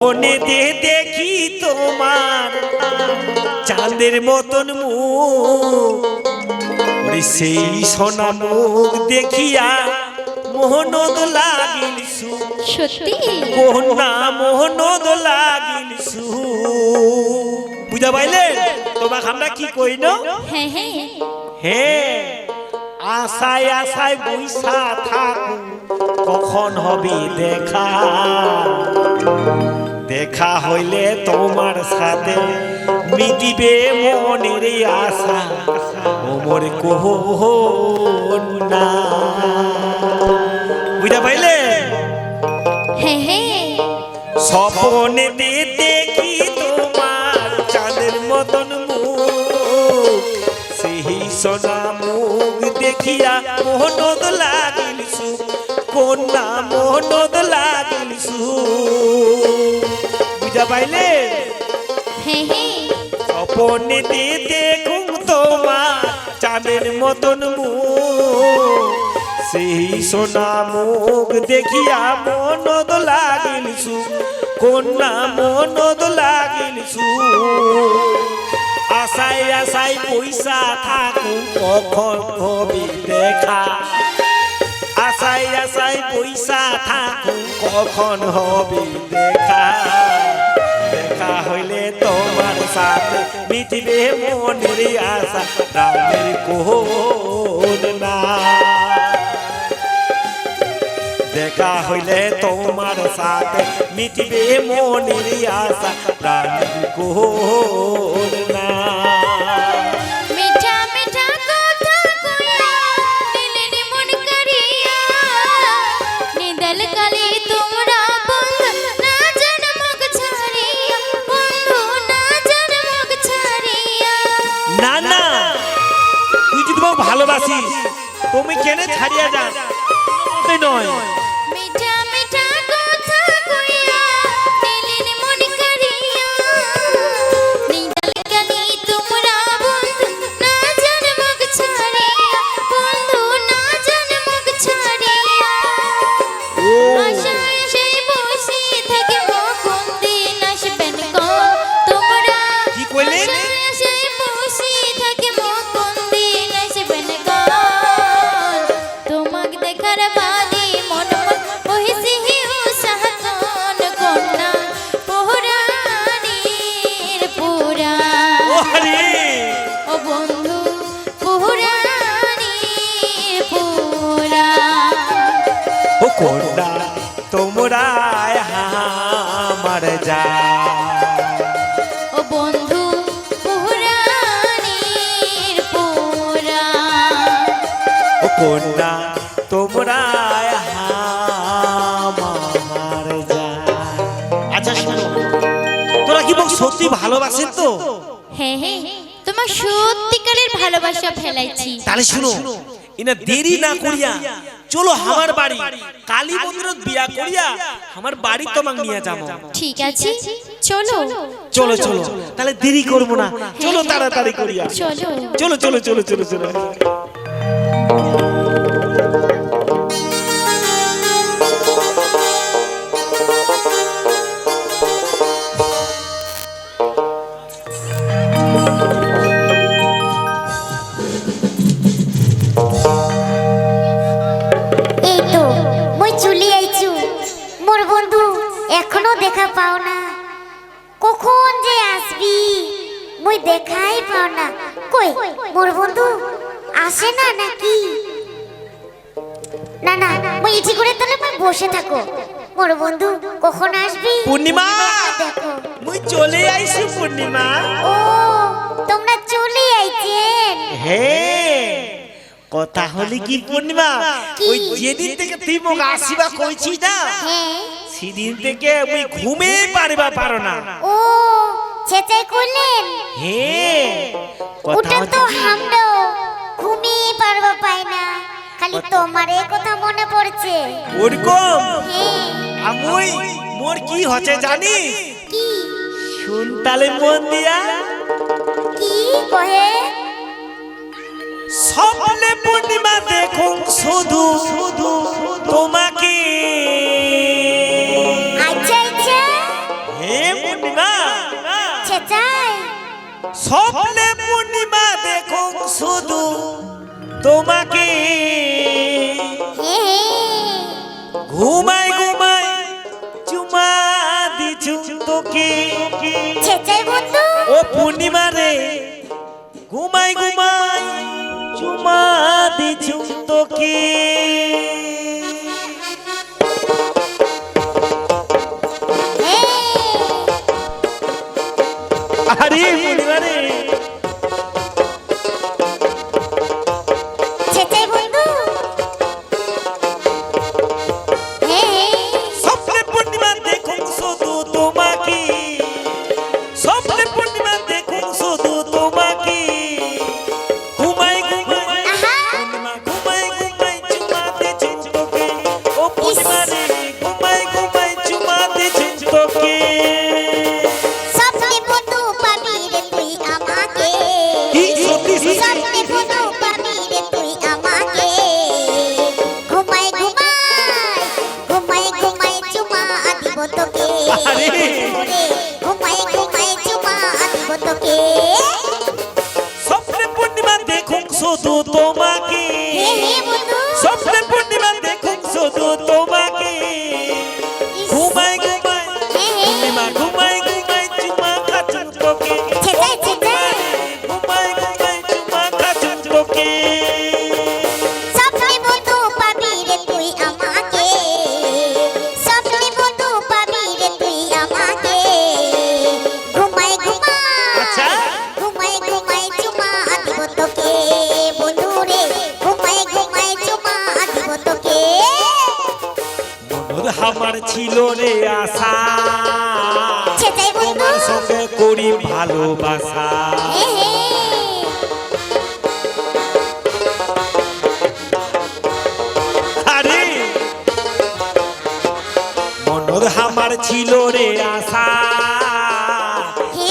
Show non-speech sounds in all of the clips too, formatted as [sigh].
মনে দে দেখি তোমার চাঁদের মতন মুখ। সেই সোনা মুখ দেখিয়া মোহনদ লাগিল সত্যি? কন্যা মোহনদ লাগিল বুঝা পাইলে? তোমাকে আমরা কি কই না? হ্যাঁ হ্যাঁ। হ্যাঁ। আশায় আশায় বৈশা থাকু কখন হবে দেখা? দেখা হইলে তোমার সাথে মিটিবে মনের আশা ওমর কোহ না। বুঝা পাইলে হ্যাঁ হ্যাঁ। স্বপনে দেখি তোমার চাঁদের মতন মুখ। সেই সোনা মুখ দেখিয়া মোহনদ লাগিল কন্যা মোহনদ লাগিল পাইলে? হ্যাঁ হ্যাঁ। স্বপনে তোমার চাঁদের মতন সেই সোনা মুখ দেখিয়া মনদ লাগিল সুখ কন্যা মনদ লাগিল সুখ। আশায় আশায় পয়সা থাকুক কখন হবে দেখা। আশায় আশায় পয়সা থাকুক কখন হবে দেখা। হইলে তোমার সাথে মিটবে মনের আশা, রামের কোন না। দেখা হইলে তোমার সাথে মিটবে মনের আশা, রামের কোন তোমরা আমার যা ও বন্ধু পুরাণীর পুরা ও কোনটা তোমরা আমার আচ্ছা শোনো তোরা কি সত্যি ভালোবাসেন তো? হ্যাঁ হ্যাঁ তোমার সত্যিকারের ভালোবাসা ফেলাইছি। তাহলে শুনো ইনা দেরি না করিয়া চলো আমার বাড়ি। কালী মন্দিরত বিয়া করিয়া আমার বাড়ি তোমাকে নিয়ে যাব। ঠিক আছে চলো। চলো চলো তাহলে দেরি করব না। চলো তাড়াতাড়ি করিয়া। চলো চলো চলো চলো চলো। আসে না নাকি না না মই ইটি করে তাহলে বসে থাকো। মোর বন্ধু কখন আসবি? পূর্ণিমা! দেখো। মুই চলে আইছি পূর্ণিমা। ও তোমরা চলে আইছেন? হ্যাঁ কথা হলি কি পূর্ণিমা? ওই যেদিন থেকে তুই মোক আসিবা কইছি না সেদিন থেকে মুই ঘুমে পারিবা পারো না। ও করলেন? হ্যাঁ কথা ওটা তো? আমরাও ঘুমিয়ে পারব পাই না। খালি তোমার এই কথা মনে পড়ছে। ওরকম হ্যাঁ। আমুই মোর কি হচ্ছে জানি কি? শুন তালে মন দিয়া। কি কহে? স্বপ্নে পূর্ণিমা দেখুন শুধু শুধু তোমাকে। আচ্ছা আচ্ছা। চেঁচাই স্বপ্নে পূর্ণিমা দেখো শুধু তোমাকে ঘুমাই ঘুমাই চুমা দিছু তোকে ও পূর্ণিমা রে ঘুমাই ঘুমাই চুমা দিছু তোকে আরে পূর্ণিমা রে। ও পূর্ণিমা রে ছিল রে আশা।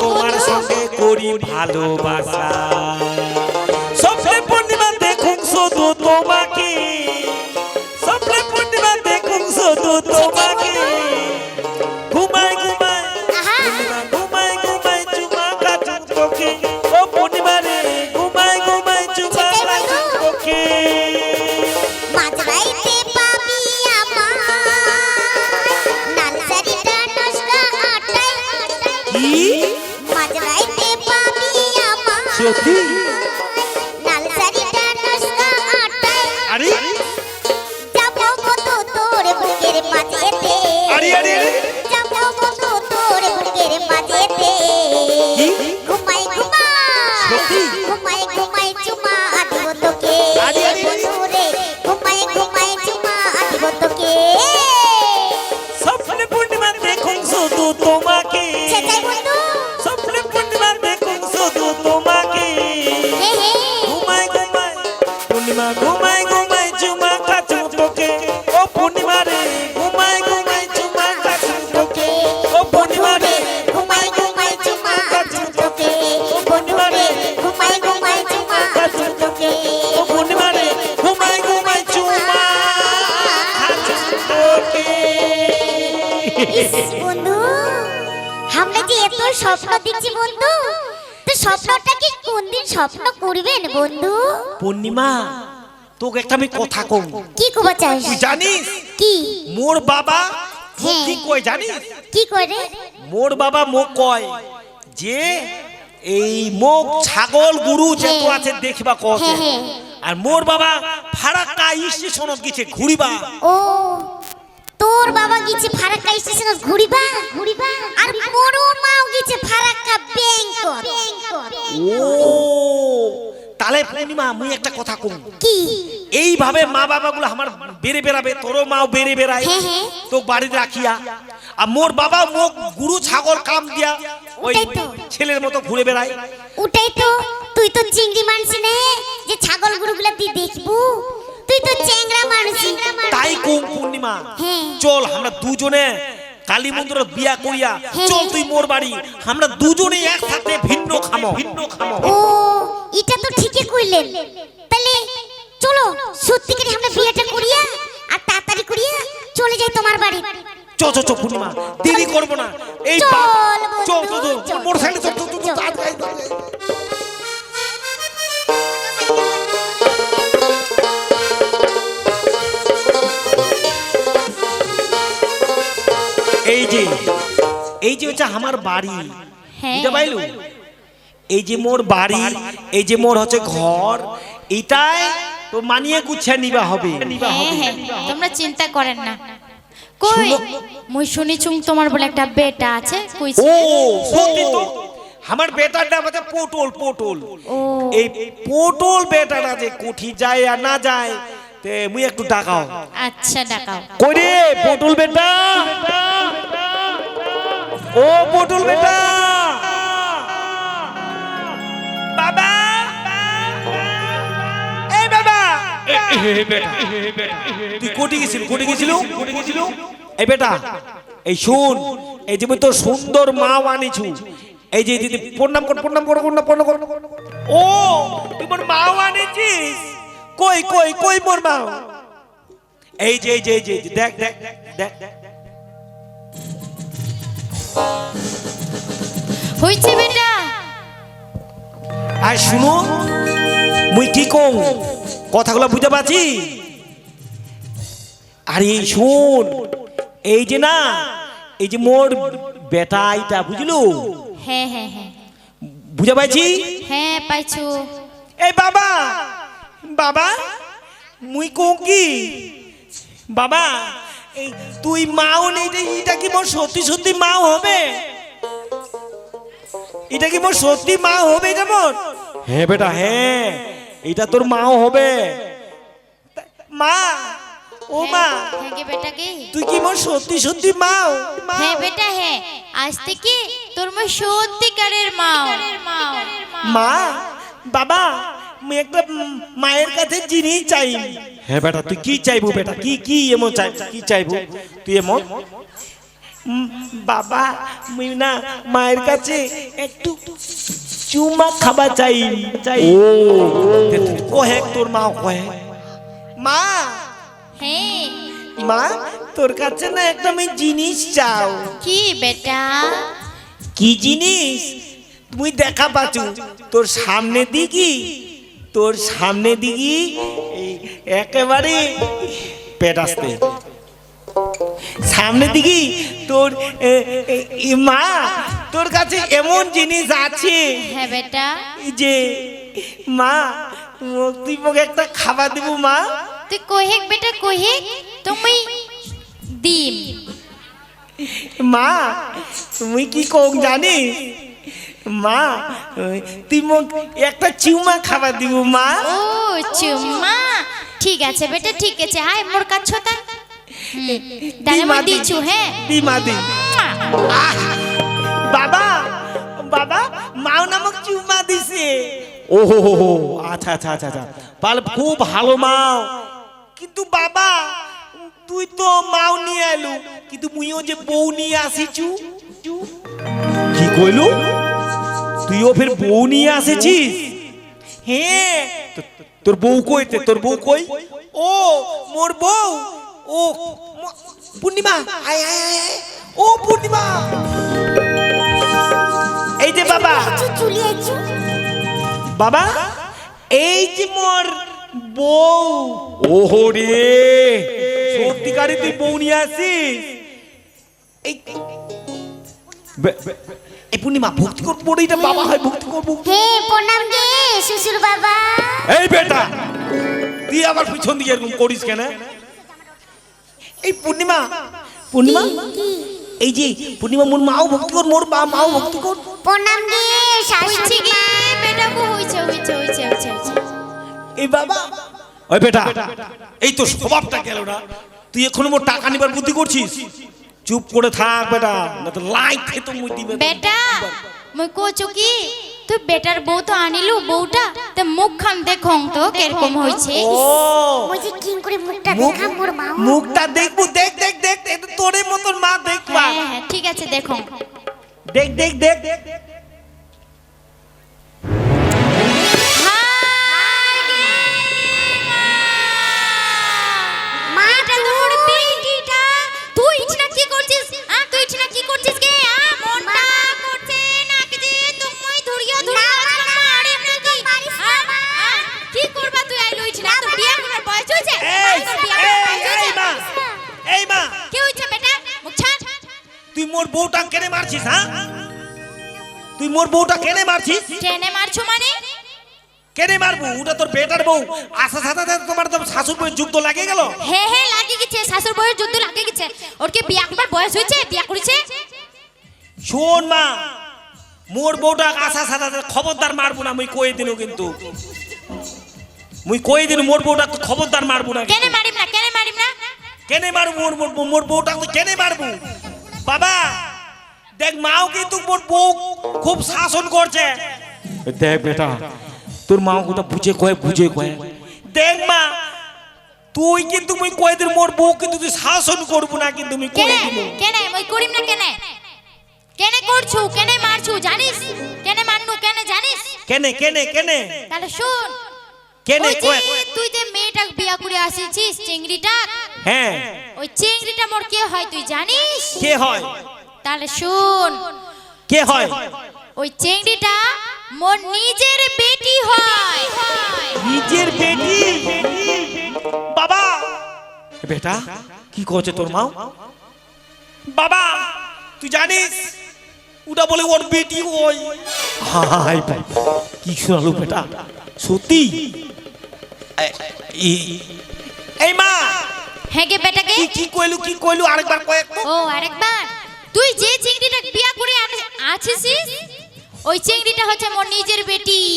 তোমার সঙ্গে করি ভালোবাসা। স্বপ্নে পূর্ণিমা দেখুন শুধু তোমাকে। স্বপ্নে পূর্ণিমা দেখুন শুধু তোমাকে। আমায় সত্যি স্বপ্ন করবেন বন্ধু? পূর্ণিমা তোকে একটা আমি কথা কম। কি কবা চাস? তুই জানিস? কি? মোর বাবা হ্যাঁ। কি কয় জানিস? কি করে? মোর বাবা মোক কয় যে এই মোক ছাগল গরু যেত হ্যাঁ। আছে দেখবা কত। হ্যাঁ, হ্যাঁ। আর মোর বাবা ফারাক্কা স্টেশনত গেছে ঘুরিবা। ও তোর বাবা গেছে ফারাক্কা স্টেশন ঘুরিবা? ঘুরিবা? আর মোরও মাও গেছে ফারাক্কা ব্যাংকক ও তাহলে পূর্ণিমা মুই একটা কথা কম। কি? এইভাবে মা বাবাগুলো আমার বেড়ে বেড়াবে তোরও মাও বেড়ে বেড়ায়। হ্যাঁ, হ্যাঁ। তো বাড়িতে রাখিয়া। আর মোর বাবা মোক গুরু ছাগল কাম দিয়া ওই তো। ছেলের মতো ঘুরে বেড়ায়। ওটাই তো। তুই তো চিংড়ি মানুষ নে যে ছাগল গরুগুলা তুই দেখবু। তুই তো চেংড়া মানুষ। তাই কম পূর্ণিমা। হ্যাঁ। চল আমরা দুজনে কালী মন্দির বিয়া করিয়া হ্যাঁ। চল তুই মোর বাড়ি। আমরা দুজনে একসাথে ভিন্ন খামো। ভিন্ন খামো। ও এটা তো ঠিকই কইলেন। তাহলে চলো সত্যি করে আমরা বিয়েটা করিয়া আর তাড়াতাড়ি করিয়া চলে যাই তোমার বাড়ি। চ চ চ পূর্ণিমা। দেরি করব না। এই চল, চল। চল চল চল, চল। চল এই যে হচ্ছে আমার বাড়ি। হ্যাঁ। বুঝতে পাইলু এই যে মোর বাড়ি এই যে মোর হচ্ছে ঘর এটাই তো মানিয়ে গুছিয়ে নিবা হবে। নিবা হ্যাঁ হবে হ্যাঁ তোমরা চিন্তা করেন না। কই। মুই শুনিছুম তোমার বলে একটা বেটা আছে কই ও সত্যি তো? আমার বেটার নাম আছে পটল পটল। ও। এই পটল বেটাটা যে কুঠি যায় আর না যায় তে মুই একটু ডাকাও। আচ্ছা ডাকাও। কই রে পটল বেটা? ও পটল বেটা। বাবা। এই বাবা। এই বেটা। তুই কোটি গেছিল কোটি গেছিল? কোটি গেছিল এই বেটা এই শুন এই যে তোর সুন্দর মা আনিছু এই যে দিদি প্রণাম কর প্রণাম কর প্রণাম প্রণাম কর। ও তুই মোর মা আনিছিস কই কই কই মোর মা? এই যে এই যে এই যে এই যে, দেখ দেখ দেখ দেখ। হইছে বেটা। আর শুনো মুই কি কম কথাগুলো বুঝতে পারছি? আরে শুন এই যে না এই যে মোর বেটা এইটা বুঝলু? হ্যাঁ হ্যাঁ হ্যাঁ। বুঝে পাইছি হ্যাঁ পাইছো। এই বাবা বাবা মুই কো কি? বাবা এই তুই মাও নেই এটা কি মোর সত্যি সত্যি মাও হবে? এটা কি মোর সত্যি মা হবে এটা মোর হ্যাঁ বেটা। হ্যাঁ এটা তোর মাও হবে। মা ও মা হ্যাঁ বেটা গে। তুই কি মোর সত্যি সত্যি মা? হ্যাঁ বেটা হ্যাঁ। আজ থেকে তোর মা সত্যিকারের মাও মা বাবা আমি একটা মায়ের কাছে জিনিস চাই। হ্যাঁ বেটা তুই কি চাইব বেটা? কি কি এমন চাই কি চাইব? তুই এমন বাবা আমি না মায়ের কাছে একটু চুমা খাবার চাই। চাই কহে তোর মা কহে মা হ্যাঁ। মা তোর কাছে না একটা আমি জিনিস চাও। কি বেটা? কি জিনিস? তুই দেখা পাচ্ছ তোর সামনে দিকি তোর সামনে দিকি একেবারে পেট আসতে সামনে দিকি তোর মা তোর কাছে এমন জিনিস আছে হ্যাঁ বেটা। যে মা তুই মোকে একটা খাবার দিব মা। তুই কহেক বেটা কহেক তুমি দিম মা তুমি কি কোক জানিস মা তুই মোক একটা চিউমা খাবার দিব মা। ও চুম্মা ঠিক আছে বেটা ঠিক আছে। আয় মোর কাছ হ্যাঁ? বাবা বাবা মাও নামক চুমা দিছে। ও হো হো। হো আচ্ছা আচ্ছা আচ্ছা আচ্ছা। তাহলে খুব ভালো মাও। কিন্তু বাবা তুই তো মাও নিয়ে এলু। কিন্তু মুইও যে বউ নিয়ে আসিছু। কি কইলু? তুইও ফের বউ নিয়ে আসেছিস? হ্যাঁ। তোর বউ কইতে তোর বউ কই? ও মোর বউ। ও পূর্ণিমা আয় আয় আয় আয়। ও পূর্ণিমা এই যে বাবা। বাবা? এই যে মোর বউ। ওহো রে। সত্যিকারে তুই বউ নিয়ে আসিস? এই এই পূর্ণিমা ভক্তি কর পড়ে এটা বাবা হয় ভক্তি কর হে প্রণাম গে শ্বশুর বাবা এই বেটা। তুই আবার পিছন দিকে এরকম করিস কেন? এই পূর্ণিমা। পূর্ণিমা? এই যে পূর্ণিমা মোর মাও ভক্তি কর মোর বা মাও ভক্তি কর। প্রণাম গে হইছে শাশুড়ি কি? মা বেটা বউ হইছে হইছে হইছে হইছে হইছে। এই বাবা। ওই বেটা। এই তো স্বভাবটা গেল না। তুই এখন মোর টাকা নিবার বুদ্ধি করছিস? চুপ করে থাক বেটা না তো লাইট খেতে মুই দিবে। বেটা মই কোচো কি? তুই বেটার বউ তো আনিলু বউটা তো মুখ খান দেখং তো কীরকম হইছে ও ওই কি করে মুখটা দেখাম মোর মা মুখটা দেখব দেখ দেখ দেখ এটা তোরে মতন মা দেখবা হ্যাঁ হ্যাঁ ঠিক আছে দেখো দেখ দেখ দেখ ওটা তোর বেটার বউ। আশা সাথে সাথে তোমার তো শাশুর বউয়ের যুক্ত লাগে গেল। হে হে লাগে গেছে শাশুর বউয়ের যুদ্ধ লাগে গেছে। ওর কি বিয়া করবার বয়স হয়েছে? বিয়া করেছে? শোন মা মোর বউটা আশা সাথে সাথে খবরদার মারবো না মুই কই দিনু কিন্তু। মুই কই দিন মোর বউটা তো খবরদার মারবো না কেনে মারিম না কেনে মারিম না? কেনে মারবো মোর মোর- মোর বউটা তো কেনে মারবো? বাবা দেখ মাও কিন্তু মোর বউ খুব শাসন করছে। দেখ বেটা তোর মা ওটা বুঝে কয়ে বুঝে কয়ে। দেখ মা তুই কিন্তু মুই কয়ে দিন মোর বউ কিন্তু তুই শাসন করব না কিন্তু মুই কয়ে কেনে দিন কেনে মই করিম না কেনে? কেনে করছু কেনে মারছু জানিস? কেনে মারনু কেনে জানিস? কেনে কেনে কেনে? তাহলে শুন। কেনে কয়ে? তুই যে মেয়েটা বিয়া করে আসিছিস চিংড়িটা? হ্যাঁ। ওই চিংড়িটা মোর কে হয় তুই জানিস? কে হয়? তাহলে শুন। কে হয়? ওই চিংড়িটা মোর নিজের বেটি হয়। নিজের বেটি? বাবা! বেটা কি করছে তোর মা? বাবা তুই জানিস ওটা বলে ওর বেটি ওই। হাই ভাই কি শোনালো বেটা? সত্যি? এই- এই মা! হ্যাঁ গে বেটাকে কি কি কইলু কি কইলু? আরেকবার কয়েক ও আরেকবার? তুই যে চিংড়িটা বিয়া করে আছিস ওই চিংড়িটা হচ্ছে মোর নিজের বেটি। [laughs]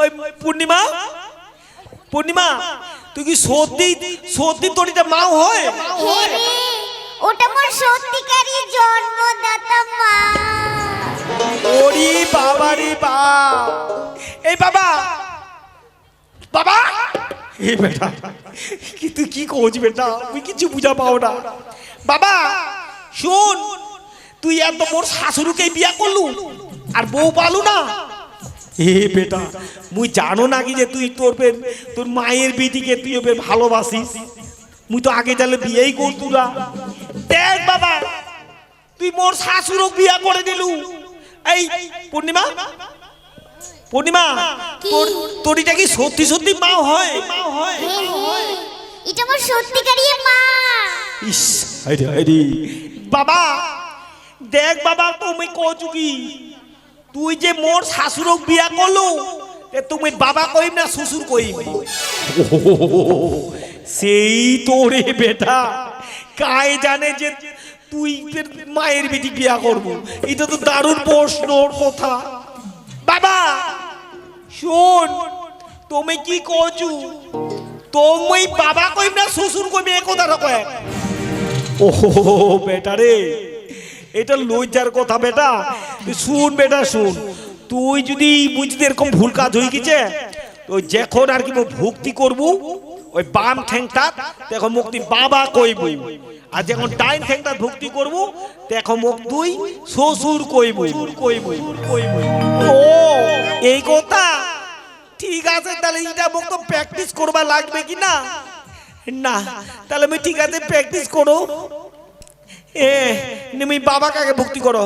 ওই পূর্ণিমা? পূর্ণিমা তুই কি সত্যি সত্যি তোর এটা মা হয়? ওটা মোর সত্যিকারই জন্মদাতা মা। ওরে বাবা রে বাপ এই বাবা বাবা। এই বেটা কি তুই কি কোচ বেটা? তুই কিছু বুঝা পাও না। বাবা শোন তুই এত মোর শাশুড়িকে বিয়া করলু? আর বউ পালু না? হে বেটা মুই জানো নাকি যে তুই তোর তোর মায়ের বেটিকে তুই ওকে ভালোবাসিস? মুই তো আগে জানলে বিয়েই করতু না। দেখ বাবা তুই মোর শাশুড়ক বিয়া করে দিলু। এই পূর্ণিমা পূর্ণিমা তোর তোর এটা কি সত্যি সত্যি মা হয়? মা হয়। হে হে, এটা মোর সত্যিকারই মা। ইস আরে আরে বাবা দেখ বাবা, তুমি কচু কি? তুই যে মোর শাশুড়ক বিয়া করলু তুমি বাবা কইম না শ্বশুর কইম? সেই তোরে বেটা কায় জানে যে তুই মায়ের বেটি বিয়া করব? এটা তো দারুণ প্রশ্নর কথা। বাবা, শোন, তুমি কি কচু তুমি বাবা কইম না শ্বশুর কইম, এ কথাটা কয় ও বেটা রে। এটা লজ্জার কথা বেটা। শুন বেটা, শুন। তুই যদি বুঝতে এরকম ভুল কাজ হয়ে গেছে, তো যখন আর কি ভক্তি করব, ওই বাম ঠ্যাংটা তখন মুক্তি বাবা কইব। আর যখন ডাইন ঠ্যাংটা ভক্তি করব তখন মুখ তুই শ্বশুর কইব। কইব কইব। ও, এই কথা? ঠিক আছে, তাহলে এটা মুখ তো প্র্যাকটিস করবা লাগবে কি না? না, তাহলে আমি ঠিক আছে প্র্যাকটিস করো। এ তুমি বাবা কাকে ভক্তি করো।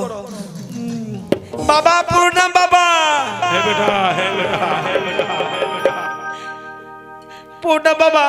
বাবা প্রণাম বাবা। হে বেটা হে বেটা হে বেটা বাবা।